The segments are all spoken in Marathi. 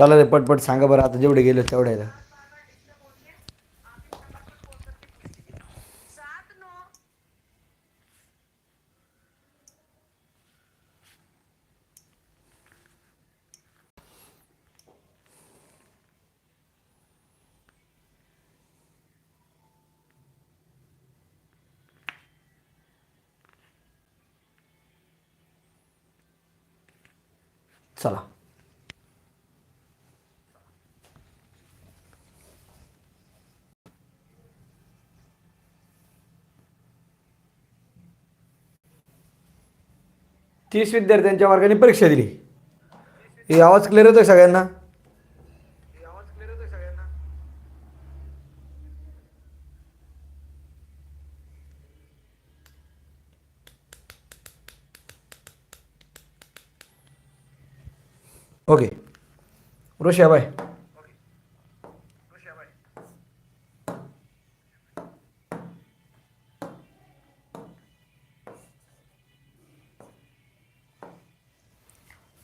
चला रे पटपट सांगा बरं आता जेवढे गेले तेवढ्याला आहे. चला तीस विद्यार्थ्यांच्या मार्गाने परीक्षा दिली. हे आवाज क्लिअर होतोय सगळ्यांना? ओके ऋषा बाय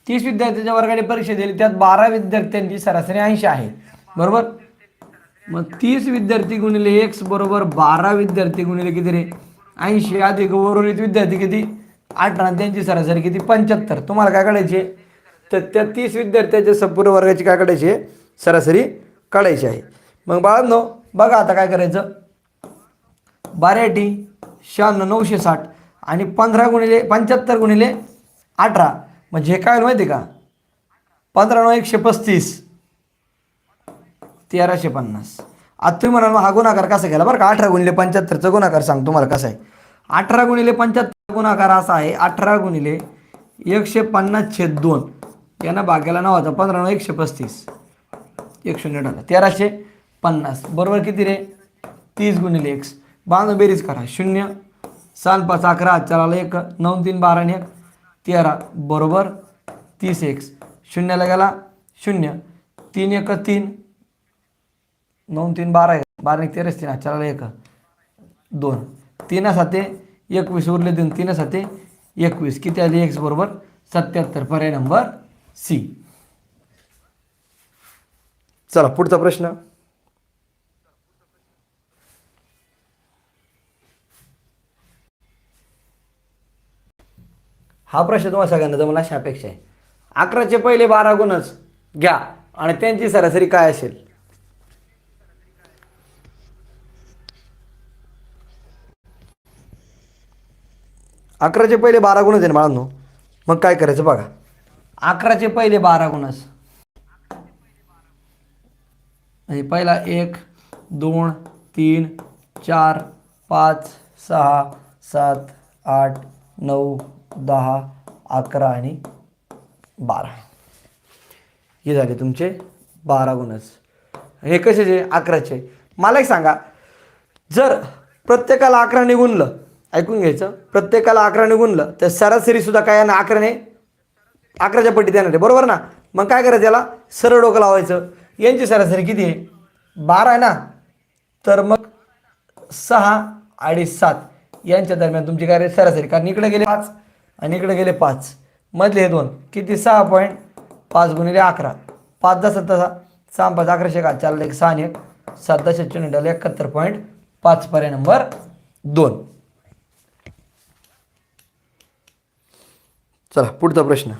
तीस विद्यार्थ्यांच्या वर्गाने परीक्षा दिली त्यात बारा विद्यार्थ्यांची सरासरी ऐंशी आहे. बरोबर? मग तीस विद्यार्थी गुणिले एक्स बरोबर बारा विद्यार्थी गुणिले किती रे? ऐंशी. अधिक उर्वरित विद्यार्थी किती? अठरा. आणि त्यांची सरासरी किती? पंच्याहत्तर. तुम्हाला काय काढायचे? तर त्या तीस विद्यार्थ्यांच्या संपूर्ण वर्गाची काय काढायची? आहे सरासरी काढायची आहे. मग बाळांनो बघा आता काय करायचं? बाराटी शहाण्णव नऊशे साठ आणि पंधरा गुणिले पंच्याहत्तर गुणिले अठरा. म्हणजे हे काय होईल माहिती आहे का? पंधरा नऊ एकशे पस्तीस. तेराशे पन्नास. आता तुम्ही म्हणाल हा गुणाकार कसा केला? बरं का अठरा गुणिले पंच्याहत्तरचा गुणाकार सांग तुम्हाला कसा आहे. अठरा गुणिले पंच्याहत्तर गुणाकार असा आहे अठरा गुणिले एकशे पन्नास छेद दोन. यांना भाग्याला नाव होता पंधरा नऊ एकशे पस्तीस. एक शून्य टाका तेराशे पन्नास. बरोबर किती रे? तीस गुणिले एक्स बांधून बेरीज करा. शून्य. सात पाच अकरा चाराला एक. नऊ तीन बारा आणि एक. तेरा बरोबर तीस एक्स शून्याला गेला शून्य. तीन एक तीन. नऊ तीन बारा एक. बारा एक तेराच तीन. चाराला एक. दोन. तीन साते एकवीस उरले दोन. तीन साते एकवीस. किती आले? एक्स बरोबर सत्याहत्तर. पर्याय नंबर सी. चला पुढचा प्रश्न. हा प्रश्न तुम्हाला सगळ्यांना जमला अशी अपेक्षा आहे. अकराचे पहिले बारा गुणच घ्या आणि त्यांची सरासरी काय असेल? अकराचे पहिले बारा गुणच आहे ना बाळांनो? मग काय करायचं बघा. अकराचे पहिले बारा गुणच. म्हणजे पहिला एक दोन तीन चार पाच सहा सात आठ नऊ दहा अकरा आणि बारा. हे झाले तुमचे बारा गुणच. हे कशाचे? अकराचे. मला एक सांगा. जर प्रत्येकाला अकराने गुणलं ऐकून घ्यायचं. प्रत्येकाला अकराने गुणलं तर सरासरीसुद्धा काय काय ना अकराने? अकराच्या पट्टीत येणार आहे. बरोबर ना? मग काय करायचं याला? सरळ डोकं लावायचं. यांची सरासरी किती आहे? बारा आहे ना? तर मग सहा आणि सात. यांच्या दरम्यान तुमची काय रे सरासरी. कारण इकडे गेले पाच. आणि इकडे गेले पाच. मधले हे दोन. किती? सहा पॉईंट पाच गुणिले अकरा. पाच दस तसा सहा. पाच अकराशे का चाललं एक सहा एक. सात दश एकाहत्तर पॉईंट पाच पर्याय नंबर दोन. चला पुढचा प्रश्न.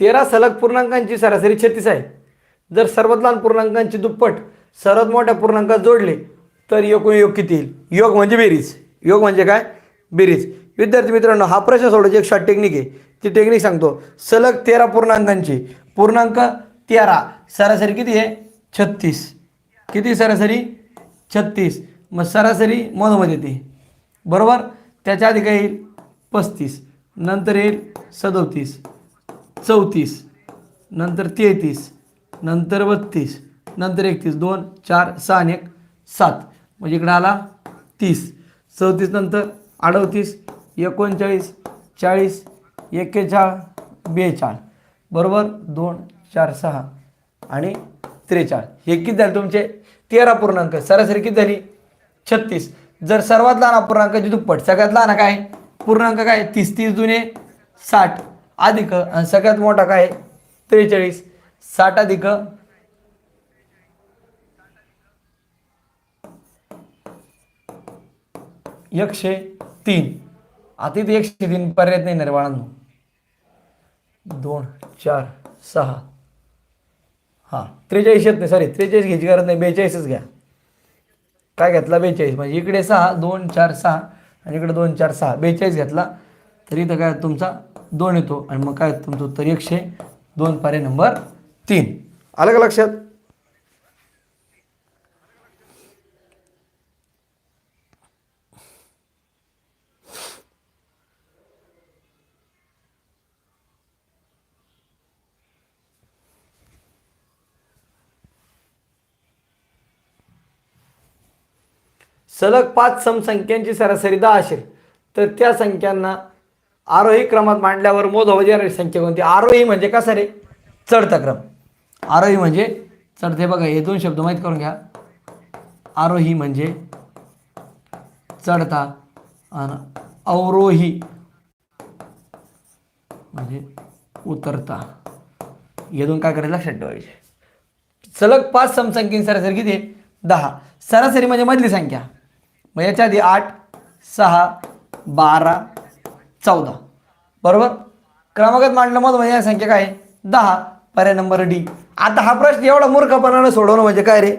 तेरा सलग पूर्णांकांची सरासरी छत्तीस आहे. जर सर्वात लहान पूर्णांकांची दुप्पट सर्वात मोठ्या पूर्णांकात जोडले तर एकूण योग किती येईल? योग म्हणजे बेरीज. योग म्हणजे काय? बेरीज. विद्यार्थी मित्रांनो हा प्रश्न सोडायची एक शॉर्ट टेक्निक आहे. ती टेक्निक सांगतो. सलग तेरा पूर्णांकांची. पूर्णांक तेरा. सरासरी किती आहे? छत्तीस. किती सरासरी? छत्तीस. मग सरासरी मधोमध येते. बरोबर? त्याच्या आधी काय येईल? पस्तीस. नंतर येईल सदोतीस. चौतीस. नंतर तेहतीस. नंतर बत्तीस नंतर एकतीस दोन चार सहा आणि एक सात. म्हणजे इकडं आला तीस. चौतीस नंतर अडतीस एकोणचाळीस चाळीस एक्केचाळ बेचाळ. बरोबर? दोन चार सहा आणि त्रेचाळ. हे किती झाले तुमचे? तेरा पूर्णांक. सरासरी किती झाली? छत्तीस. जर सर्वात लहान अपूर्णांकाची दुप्पट सगळ्यात लहान काय? पूर्णांक काय? तीस तीस जुने साठ. अधिक आणि सगळ्यात मोठा काय? त्रेचाळीस. साठ अधिक एकशे तीन. आता इथे एकशे तीन पर्याय नाही ना रे बाळांनो. दोन चार सहा. हां त्रेचाळीस येत नाही सॉरी त्रेचाळीस घ्यायची गरज नाही बेचाळीसच घ्या. काय घेतला बेचाळीस? म्हणजे इकडे सहा दोन चार सहा आणि इकडे दोन चार सहा. बेचाळीस घेतला तर इथं काय तुमचा दोन येतो आणि मग काय तुमचं उत्तर एकशे दोन पर्याय नंबर तीन. आलं का लक्षात? सलग पाच समसंख्यांची सरासरी दहा असेल तर त्या संख्यांना आरोही क्रमात मांडल्यावर मोजावं येणारी संख्या कोणती? आरोही म्हणजे कसा रे? चढता क्रम. आरोही म्हणजे चढते बघा हे दोन शब्द माहीत करून घ्या. आरोही म्हणजे चढता आणि अवरोही म्हणजे उतरता. हे दोन काय करायचं? लक्षात ठेवायचे. सलग पाच समसंख्येची सरासरी किती आहे? दहा. सरासरी म्हणजे मधली संख्या. मग याच्या आधी आठ सहा बारा चौदा. बरोबर? क्रमांकात मांडलं मग म्हणजे या संख्या काय आहे? दहा. पर्याय नंबर डी. आता हा प्रश्न एवढा मूर्खपणानं सोडवणं म्हणजे काय रे?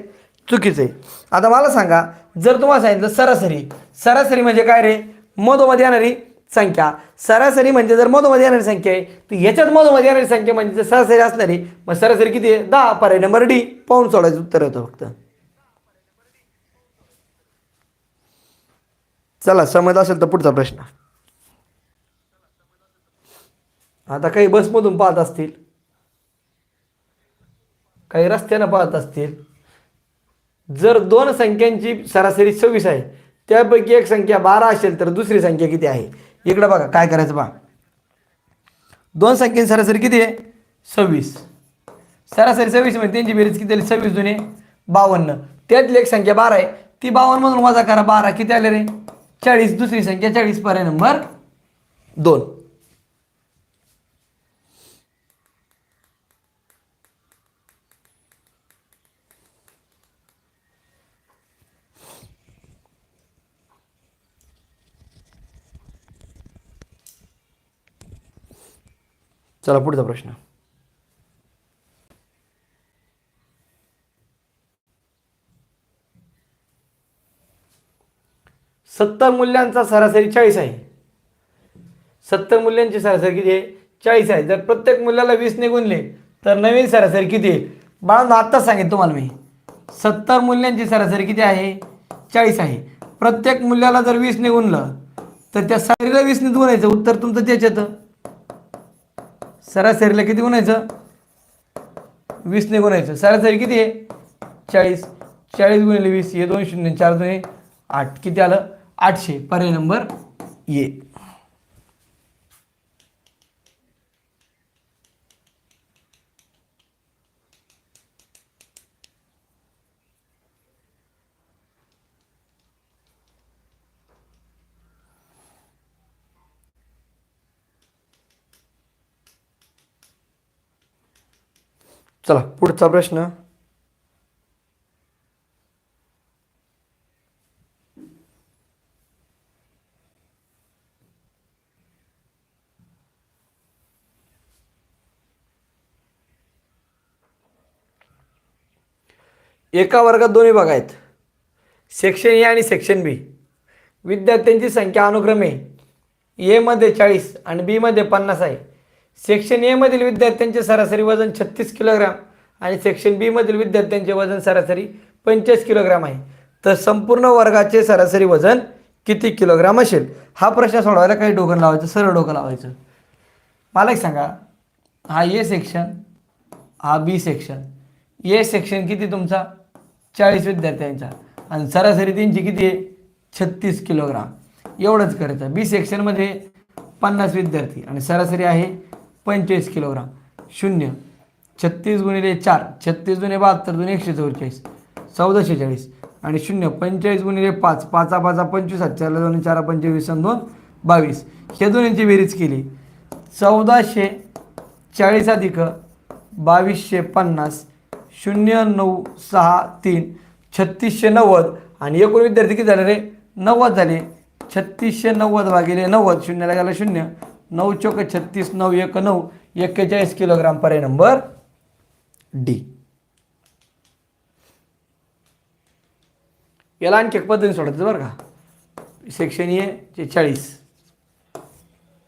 चुकीचं आहे. आता मला सांगा जर तुम्हाला सांगितलं सरासरी सरासरी म्हणजे काय रे? मधोमध्ये येणारी संख्या. सरासरी म्हणजे जर मधोमध्ये येणारी संख्या आहे तर ह्याच्यात मधोमध्ये येणारी संख्या म्हणजे जर सरासरी असणारी मग सरासरी किती आहे? दहा. पर्याय नंबर डी. पाहून सोडायचं उत्तर होतं फक्त. चला समज असेल तर पुढचा प्रश्न. आता काही बसमधून पाहत असतील. काही रस्त्यानं पाहत असतील. जर दोन संख्यांची सरासरी सव्वीस आहे त्यापैकी एक संख्या बारा असेल तर दुसरी संख्या किती आहे? इकडं बघा काय करायचं पहा दोन संख्येची सरासरी किती आहे? सव्वीस. सरासरी सव्वीस म्हणजे त्यांची बेरीज किती आली सव्वीस जुने बावन्न. त्यातली एक संख्या बारा आहे. ती बावन्न मधून वजा करा. बारा किती आले रे? चाळीस. दुसरी संख्या चाळीस पर्याय नंबर दोन. चला पुढचा प्रश्न. सत्तर मूल्यांचा सरासरी चाळीस आहे. सत्तर मूल्यांची सरासरी किती आहे? चाळीस आहे. जर प्रत्येक मूल्याला वीसने गुणले तर नवीन सरासरी किती आहे? बाळांनो आत्ताच सांगेन तुम्हाला मी. सत्तर मूल्यांची सरासरी किती आहे? चाळीस आहे. प्रत्येक मूल्याला जर वीसने गुणलं तर त्या सरासरीला वीसने गुणायचं. उत्तर तुमचं त्याच्यात. सरासरीला किती गुणायचं? वीसने गुणायचं. सरासरी किती आहे? चाळीस. चाळीस गुणिले वीस हे दोन शून्य चार दोन आठ. किती आलं? आठशे. पर्याय नंबर ये चला पुढचा प्रश्न. एका वर्गात दोन्ही भाग आहेत. सेक्शन ए आणि सेक्शन बी विद्यार्थ्यांची संख्या अनुक्रमे एमध्ये चाळीस आणि बीमध्ये पन्नास आहे. सेक्शन एमधील विद्यार्थ्यांचे सरासरी वजन छत्तीस किलोग्राम आणि सेक्शन बीमधील विद्यार्थ्यांचे वजन सरासरी पंचवीस किलोग्राम आहे. तर संपूर्ण वर्गाचे सरासरी वजन किती किलोग्राम असेल? हा प्रश्न सोडवायला काही डोकं लावायचं सरळ डोकं लावायचं. मला एक सांगा हा ए सेक्शन हा बी सेक्शन ए सेक्शन किती तुमचा? चाळीस विद्यार्थ्यांचा. आणि सरासरी त्यांची किती आहे? छत्तीस किलोग्राम एवढंच करायचं. बी सेक्शनमध्ये पन्नास विद्यार्थी आणि सरासरी आहे पंचवीस किलोग्राम. शून्य. छत्तीस गुणिले चार. छत्तीस दुने बहात्तर दुने एकशे चौवेचाळीस. चौदाशे चाळीस. आणि शून्य. पंचेचाळीस गुणिले पाच. पाचा पाचा पंचवीस चारला दोन चार पंचवीस आणि दोन बावीस. हे दोन्हींची बेरीज केली. चौदाशे चाळीस अधिक बावीसशे पन्नास शून्य नऊ सहा तीन छत्तीसशे नव्वद. आणि एकूण विद्यार्थी किती झाले रे? नव्वद झाले. छत्तीसशे नव्वद भागिले नव्वद. शून्याला गेला शून्य. नऊ चौक छत्तीस नऊ एक नऊ एक्केचाळीस किलोग्राम पर्याय नंबर डी. याला आणखी एक पद्धतीने सोडायचं बरं का? सेक्शन ए चे चाळीस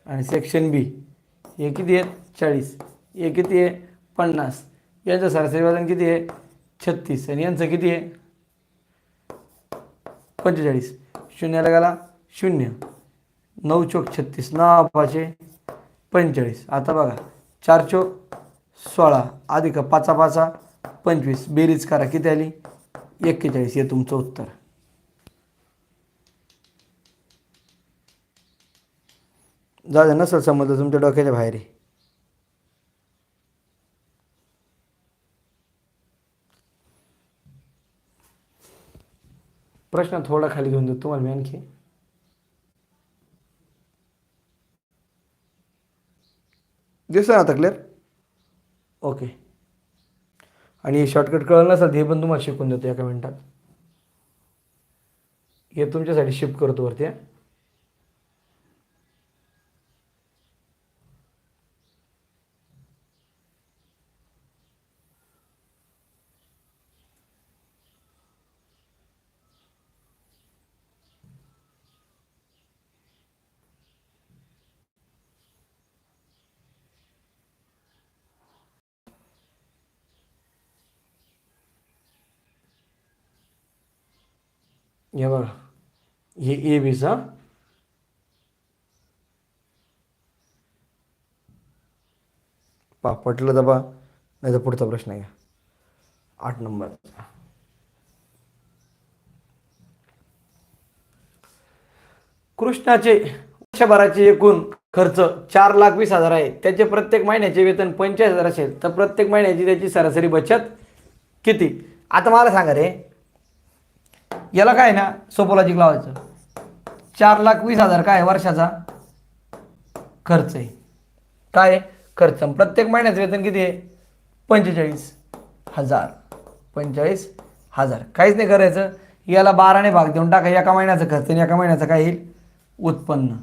आणि सेक्शन बी हे किती आहेत? चाळीस. हे किती आहे? पन्नास. यांचं सरासरी वजन किती आहे? छत्तीस. आणि यांचं किती आहे? पंचेचाळीस. शून्याला गेला शून्य. नऊ चोक छत्तीस नऊ पाचशे पंचेचाळीस. आता बघा चार चोक सोळा अधिक पाचा पाचा पंचवीस. बेरीज करा किती आली? एक्केचाळीस. हे तुमचं उत्तर. जाऊ नसेल समजलं तुमच्या डोक्याच्या बाहेर आहे. प्रश्न थोडा खाली घेऊन देतो तुम्हाला मी आणखी. दिसतं आता क्लिअर ओके आणि शॉर्टकट कळलं नसेल हे पण तुम्हाला शिकून देतो एका मिनटात. हे तुमच्यासाठी शिफ्ट करतो वरती हा. बघा हे ए बीचा पा पटलं दबा नाही तर पुढचा प्रश्न घ्या आठ नंबर कृष्णाचे वर्षभराचे एकूण खर्च चार लाख वीस हजार आहे. त्याचे प्रत्येक महिन्याचे वेतन पंचेचाळीस हजार असेल. तर प्रत्येक महिन्याची त्याची सरासरी बचत किती? आता मला सांगा रे याला काय ना सोपोलॉजिक लावायचं. चार लाख वीस हजार काय आहे वर्षाचा? खर्च आहे. काय आहे? खर्च. प्रत्येक महिन्याचं वेतन किती आहे? पंचेचाळीस हजार. पंचेचाळीस हजार. काहीच नाही करायचं. याला बाराने भाग देऊन टाका. एका महिन्याचा खर्च आणि एका महिन्याचा काय येईल? उत्पन्न.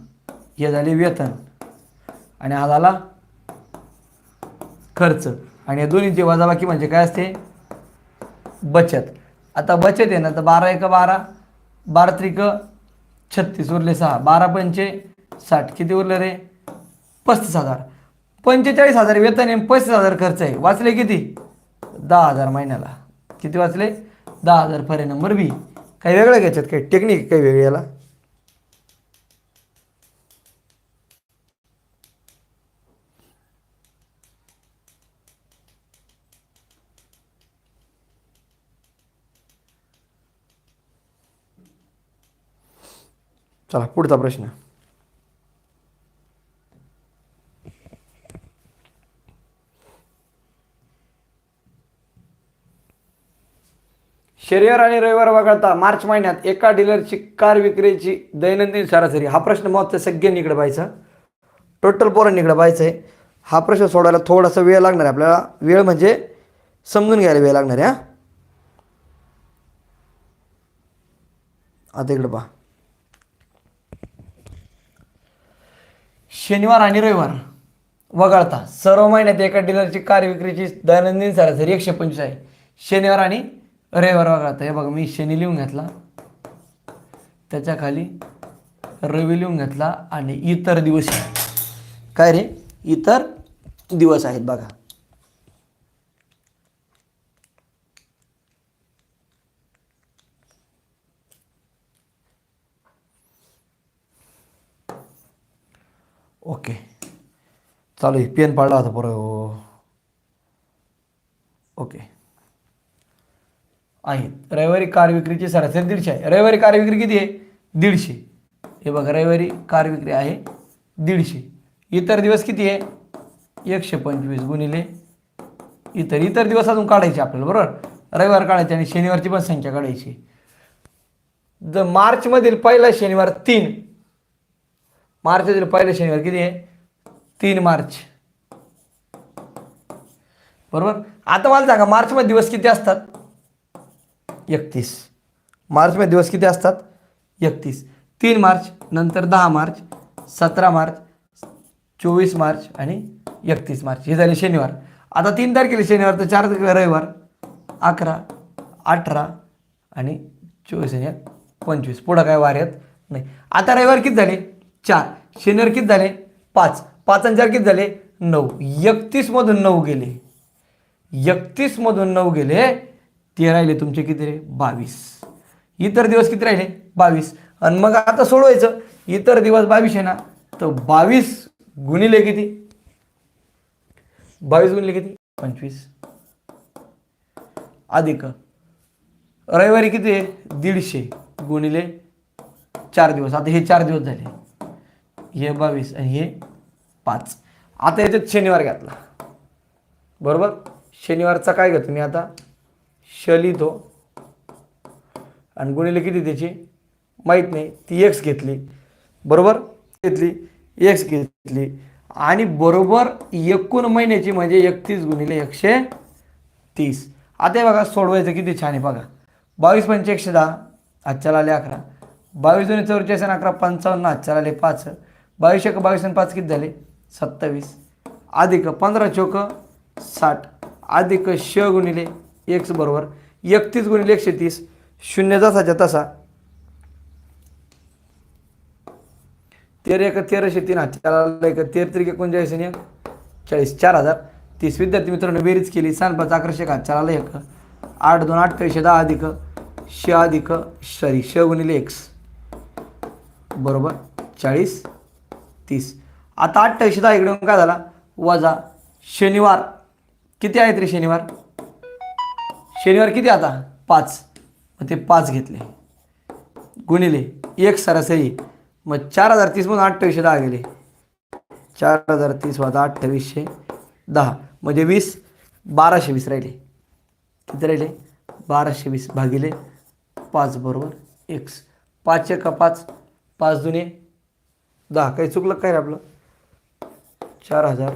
हे झाले वेतन. आणि हा झाला खर्च. आणि या दोन्हीची वजाबाकी म्हणजे काय असते? बचत. आता बचत आहे ना तर बारा एक बारा बारा त्रिक छत्तीस उरले सहा. बारा पंचे साठ. किती उरले रे? पस्तीस हजार. पंचेचाळीस हजार वेतन आहे पस्तीस हजार खर्च आहे. वाचले किती? दहा हजार महिन्याला. किती वाचले? दहा हजार फरे नंबर बी. काही वेगळं घ्यायच्यात? काही टेक्निक काही वेगळी याला? चला पुढचा प्रश्न. शनिवार आणि रविवार वगळता मार्च महिन्यात एका डीलरची कार विक्रीची दैनंदिन सरासरी. हा प्रश्न महत्त्व सगळ्यांनी इकडे पाहायचा टोटल पोरांनी इकडे पाहायचं आहे हा प्रश्न सोडायला थोडासा वेळ लागणार आहे. आपल्याला वेळ म्हणजे समजून घ्यायला वेळ लागणार आहे हां. आता इकडे पहा. शनिवार आणि रविवार वगळता. सर्व महिन्यात एका डीलरची कार विक्रीची दैनंदिन सरासरी एकशे पंचवीस आहे. शनिवार आणि रविवार वगळता. हे बघा मी शनी लिहून घेतला. त्याच्याखाली रवी लिहून घेतला आणि इतर दिवस. काय रे? इतर दिवस आहेत बघा. ओके. चालू आहे पेन पाडला होता बरं हो. ओके. आहेत रविवारी कार विक्रीची सरासरी दीडशे आहे. रविवारी कार विक्री किती आहे? दीडशे. हे बघा रविवारी कार विक्री आहे दीडशे. इतर दिवस किती आहे? एकशे पंचवीस गुणिले. इतर इतर दिवस अजून काढायचे आपल्याला बरोबर? रविवार काढायचे आणि शनिवारची पण संख्या काढायची. जर मार्चमधील पहिला शनिवार तीन मार्चातील पहिले शनिवार. किती आहे? तीन मार्च. बरोबर? आता मला सांगा मार्चमध्ये दिवस किती असतात? एकतीस. मार्चमध्ये दिवस किती असतात? एकतीस. तीन मार्च नंतर दहा मार्च सतरा मार्च चोवीस मार्च आणि एकतीस मार्च. हे झाले शनिवार. आता तीन तारखेला शनिवार तर चार तारखेला रविवार अकरा अठरा आणि चोवीस आणि पंचवीस. पुढं काय वार येत नाही. आता रविवार किती झाले? चार. शनिवार किती झाले? पाच. पाच आणि चार किती झाले? नऊ. एकतीसमधून नऊ गेले. एकतीसमधून नऊ गेले. ते राहिले तुमचे किती रे? बावीस. इतर दिवस किती राहिले? बावीस. आणि मग आता सोडवायचं. इतर दिवस बावीस आहे ना तर बावीस गुणिले किती? बावीस गुणिले किती? पंचवीस. अधिक. रविवारी किती आहे? दीडशे गुणिले चार दिवस. आता हे चार दिवस झाले. हे बावीस आणि हे पाच. आता याच्यात शनिवार घातला. बरोबर? शनिवारचा काय घेतो मी आता? शली तो आणि गुणिले किती त्याची? माहीत नाही. ती एक्स घेतली. बरोबर? घेतली. एक्स घेतली. आणि बरोबर एकूण महिन्याची म्हणजे एकतीस गुणिले एकशे तीस. आता हे बघा सोडवायचं किती छान आहे बघा. बावीस पंचे एकशे दहा आजच्याला आले अकरा. बावीस दोन्ही चौवेचाळीस आणि अकरा पंचावन्न आजच्याला आले पाच. बावीस एक बावीस आणि पाच किती झाले? सत्तावीस. अधिक पंधरा चौक साठ. अधिक श गुणिले एक्स बरोबर. एकतीस गुणिले एकशे तीस. शून्य जसाच्या तसा. तेरा एक तेराशे तीन. हजार एक. तेर त्रिक एकोणचाळीस आणि एक. चाळीस. चार हजार. तीस विद्यार्थी मित्रांनो बेरीज केली. सांग पाच अकराशे एक हाताला एक. आठ दोन अठ्ठावीसशे दहा अधिक. श अधिक. सॉरी श गुणिले एक्स बरोबर. चाळीस. तीस. आता अठ्ठावीसशे दहा इकडून काय झाला? वजा शनिवार. किती आहेत रे शनिवार? शनिवार किती आता? पाच. मग ते पाच घेतले. गुणिले एक सरासरी. मग चार हजार तीसमधून अठ्ठावीसशे दहा गेले. चार हजार तीस वजा अठ्ठावीसशे दहा. म्हणजे वीस बाराशे वीस राहिले. किती राहिले? बाराशे वीस भागिले पाच बरोबर एक्स पाच एक पाच पाच दुने दहा काही चुकलं काय रे आपलं? चार हजार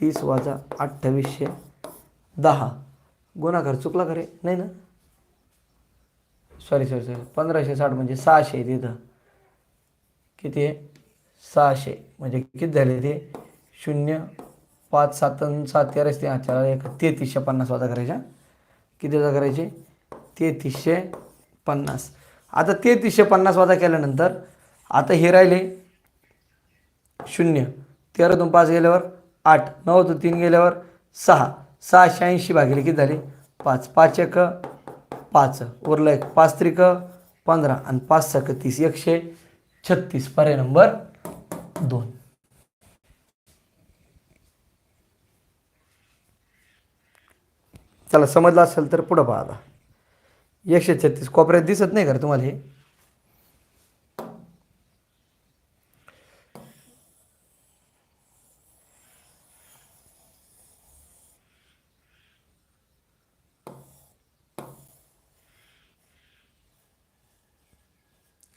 तीस वाजा अठ्ठावीसशे दहा. गुणाकार चुकला का रे? नाही ना? सॉरी सॉरी सॉरी पंधराशे साठ म्हणजे सहाशे तिथं. किती आहे? सहाशे. म्हणजे किती झाले ते? शून्य पाच सात सात तेरा ते चार एक तेहतीसशे पन्नास वाजा करायच्या किती वाजा करायचे? तेहतीसशे पन्नास. आता तेहतीसशे पन्नास वाजा केल्यानंतर आता हे राहिले शून्य. तेरातून पाच गेल्यावर आठ. नऊतून तीन गेल्यावर सहा. सहाशे ऐंशी भागिले किती झाले? पाच. पाच एक. पाच. उरलं एक. पाच त्रिक. पंधरा. आणि पाच सक तीस. एकशे छत्तीस. पर्याय नंबर दोन. चला समजलं असेल तर पुढं पहा आता. एकशे छत्तीस. कोपऱ्यात दिसत नाही का तुम्हाला हे.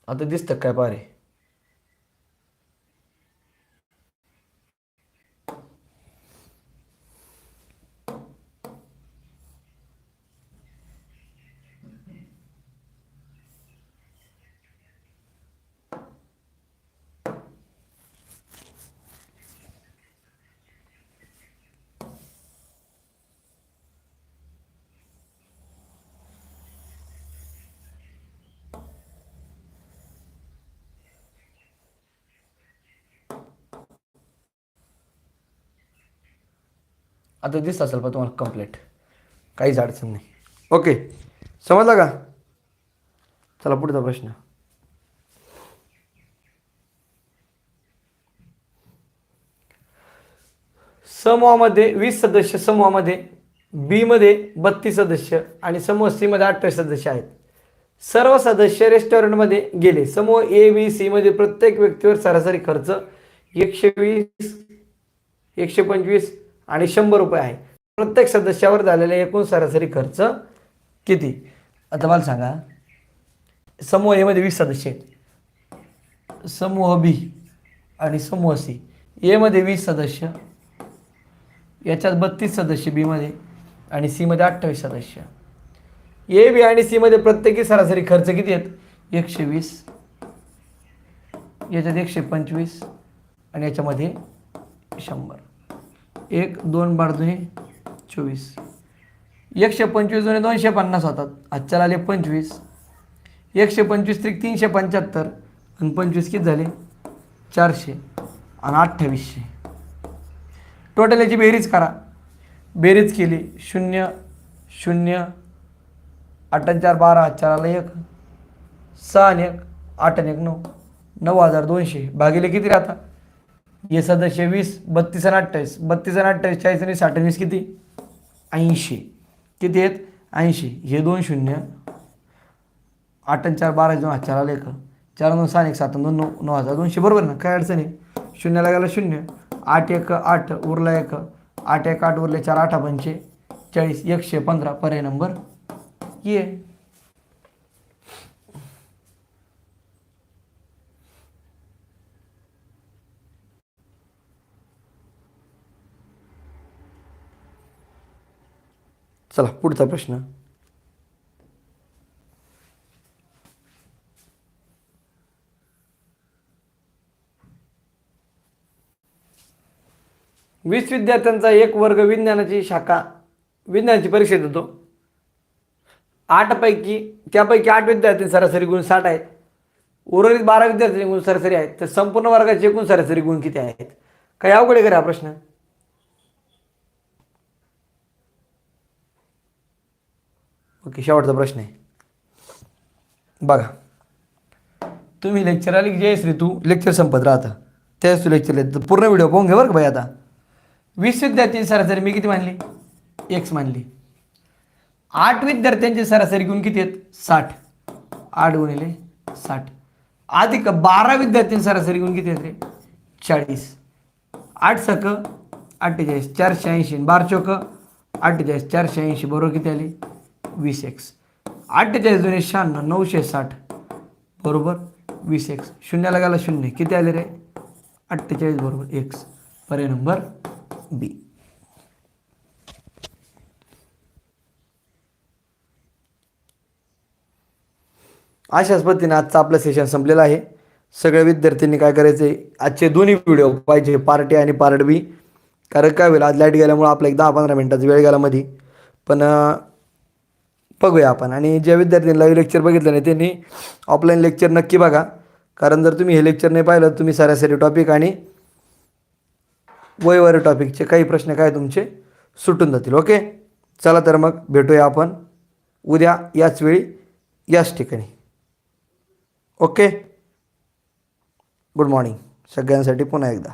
आता दिसतं काय पारे? आता दिसत असेल पण तुम्हाला कंप्लीट काहीच अडचण नाही. ओके समजला का? चला पुढचा प्रश्न. समूहामध्ये वीस सदस्य समूहामध्ये बी मध्ये बत्तीस सदस्य आणि समूह सी मध्ये अठ्ठावीस सदस्य आहेत. सर्व सदस्य रेस्टॉरंटमध्ये गेले. समूह ए बी सी मध्ये प्रत्येक व्यक्तीवर सरासरी खर्च एकशे वीस एकशे पंचवीस आणि शंभर रुपये आहे. प्रत्येक सदस्यावर झालेला एकूण सरासरी खर्च किती? आता मला सांगा. समूह एमध्ये वीस सदस्य आहेत. समूह बी आणि समूह सी एमध्ये वीस सदस्य याच्यात बत्तीस सदस्य बीमध्ये आणि सीमध्ये अठ्ठावीस सदस्य. ए बी आणि सीमध्ये प्रत्येकी सरासरी खर्च किती आहेत? एकशे वीस. याच्यात एकशे पंचवीस आणि याच्यामध्ये शंभर. एक दोन बार दुने चोवीस. एकशे पंचवीस दोन्ही दोनशे पन्नास होतात. आजच्याला आले पंचवीस. एकशे पंचवीस त्रिक तीनशे पंच्याहत्तर. आणि पंचवीस किती झाले? चारशे. आणि अठ्ठावीसशे. टोटल याची बेरीज करा. बेरीज केली. शून्य शून्य आठ चार बारा. चाराला एक. सहा आणि एक. आठ आणि एक नऊ. नऊ हजार दोनशे. भागिले किती राहता हे सदस्य वीस बत्तीस आणि अठ्ठावीस. बत्तीस आणि अठ्ठावीस चाळीस आणि साठ वीस किती? ऐंशी. किती आहेत? ऐंशी. हे दोन शून्य. आठ आणि चार बारा दोन चार आले का चार दोन सहा एक सात दोन नऊ नऊ हजार दोनशे. बरोबर ना? काय अडचण आहे? शून्याला गेला शून्य. आठ एक आठ उरला एक. आठ एक आठ उरले चार आठा पंचे. चाळीस एकशे पंधरा. पर्याय नंबर ये चला पुढचा प्रश्न. वीस विद्यार्थ्यांचा एक वर्ग विज्ञानाची शाखा विज्ञानाची परीक्षा देतो. आठपैकी त्यापैकी आठ विद्यार्थी सरासरी गुण साठ आहेत. उर्वरित बारा विद्यार्थी गुण सरासरी आहेत. तर संपूर्ण वर्गाचे एकूण सरासरी गुण किती आहेत? काही अवघड आहे का हा प्रश्न? ओके शेवटचा प्रश्न आहे. बघा. तुम्ही लेक्चर आले की जयश्री तू? लेक्चर संपत राहता. त्यावेळेस तू लेक्चर पूर्ण व्हिडिओ पाहून घे बरं का भाई आता. वीस विद्यार्थी सरासरी मी किती मानली? एक्स मानली. आठ विद्यार्थ्यांची सरासरी गुण किती आहेत? साठ. आठ गुणिले साठ. अधिक बारा विद्यार्थ्यांची सरासरी गुण किती आहेत रे? चाळीस. आठ सक अठ्ठेचाळीस चारशे ऐंशी. बार चौक अठ्ठेचाळीस चारशे ऐंशी. बरोबर किती आली? वीस एक्स. अठ्ठेचाळीस दोन्ही शहाण्णव नऊशे साठ. बरोबर? वीस एक्स. शून्याला गेला शून्य. किती आले रे? अठ्ठेचाळीस बरोबर. एक्स. पर्याय नंबर बी. अशाच पद्धतीने आजचा आपलं सेशन संपलेलं आहे. सगळ्या विद्यार्थ्यांनी काय करायचं आहे आजचे दोन्ही व्हिडिओ पाहिजे. पार्ट ए आणि पार्ट बी कारण काय होईल? आज लाइट गेल्यामुळं आपला एक दहा पंधरा मिनटाचा वेळ गेला मध्ये पण बघूया आपण. आणि ज्या विद्यार्थ्यांनी लाईव्ह लेक्चर बघितलं नाही त्यांनी ऑफलाईन लेक्चर नक्की बघा. कारण जर तुम्ही हे लेक्चर नाही पाहिलं तुम्ही सरासरी टॉपिक आणि वयवर टॉपिकचे काही प्रश्न काय तुमचे सुटून जातील ओके चला तर मग भेटूया आपण उद्या याच वेळी याच ठिकाणी. ओके गुड मॉर्निंग सगळ्यांसाठी पुन्हा एकदा.